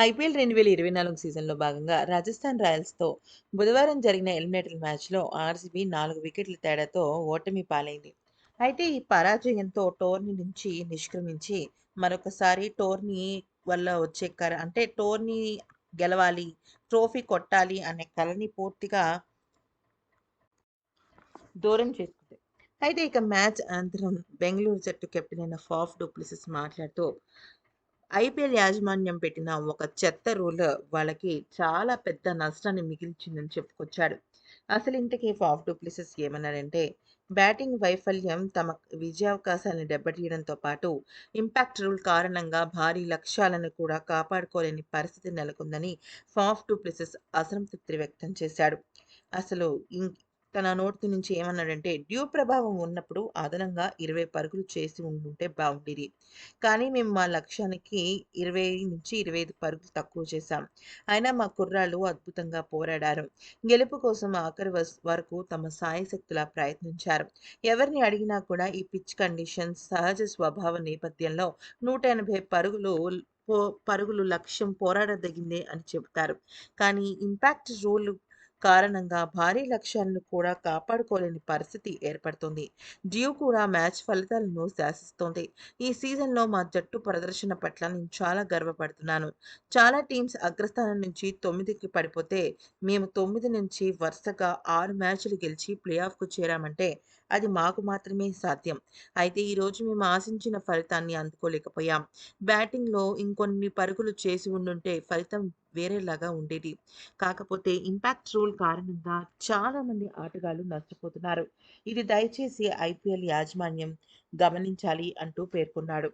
IPL 2024 సీజన్‌లో భాగంగా రాజస్థాన్ రాయల్స్‌తో బుధవారం జరిగిన ఎలిమినేటర్ మ్యాచ్‌లో ఆర్సీబీ నాలుగు వికెట్ల తేడాతో ఓటమి పాలైంది. అయితే ఈ పరాజయంతో టోర్నీ నుంచి నిష్క్రమించి మరొకసారి టోర్నీ వల్ల వచ్చే కర అంటే టోర్నీ గెలవాలి, ట్రోఫీ కొట్టాలి అనే కలని పూర్తిగా దూరం చేసుకుంది. అయితే ఇక మ్యాచ్ అనంతరం బెంగళూరు జట్టు కెప్టెన్ అయిన ఫాఫ్ డూప్లిసిస్ మాట్లాడుతూ ఐపీఎల్ యాజమాన్యం పెట్టిన ఒక చెత్త రూల్ వాళ్ళకి చాలా పెద్ద నష్టాన్ని మిగిల్చిందని చెప్పుకొచ్చాడు. అసలు ఇంతకీ ఫాఫ్ డూప్లిసెస్ ఏమన్నారంటే బ్యాటింగ్ వైఫల్యం తమ విజయావకాశాలను దెబ్బతీయడంతో పాటు ఇంపాక్ట్ రూల్ కారణంగా భారీ లక్ష్యాలను కూడా కాపాడుకోలేని పరిస్థితి నెలకొందని ఫాఫ్ డూప్లిసెస్ అసంతృప్తి వ్యక్తం చేశాడు. అసలు ఇం తన నోటి నుంచి ఏమన్నాడంటే డ్యూ ప్రభావం ఉన్నప్పుడు అదనంగా 20 పరుగులు చేసి ఉంటుంటే బాగుండేది కానీ మేము మా లక్ష్యానికి 20-25 పరుగులు తక్కువ చేశాం. అయినా మా కుర్రాళ్ళు అద్భుతంగా పోరాడారు. గెలుపు కోసం ఆఖరి వరకు తమ సాయశక్తులా ప్రయత్నించారు. ఎవరిని అడిగినా కూడా ఈ పిచ్ కండిషన్ సహజ స్వభావ నేపథ్యంలో 180 పరుగులు పరుగులు లక్ష్యం పోరాడదగిందే అని చెబుతారు. కానీ ఇంపాక్ట్ రూల్ కారణంగా భారీ లక్ష్యాలను కూడా కాపాడుకోలేని పరిస్థితి ఏర్పడుతుంది డ్యూ కూడా మ్యాచ్ ఫలితాలను శాసిస్తోంది. ఈ సీజన్‌లో మా జట్టు ప్రదర్శన పట్ల నేను చాలా గర్వపడుతున్నాను. చాలా టీమ్స్ అగ్రస్థానం నుంచి తొమ్మిదికి పడిపోతే మేము తొమ్మిది నుంచి వరుసగా ఆరు మ్యాచ్‌లు గెలిచి ప్లేఆఫ్‌కు చేరామంటే అది మాకు మాత్రమే సాధ్యం. అయితే ఈరోజు మేము ఆశించిన ఫలితాన్ని అందుకోలేకపోయాం. బ్యాటింగ్‌లో ఇంకొన్ని పరుగులు చేసి ఉండుంటే ఫలితం వేరేలాగా ఉండేది. కాకపోతే ఇంపాక్ట్ రూల్ కారణంగా చాలా మంది ఆటగాళ్ళు నష్టపోతున్నారు. ఇది దయచేసి ఐపీఎల్ యాజమాన్యం గమనించాలి అంటూ పేర్కొన్నాడు.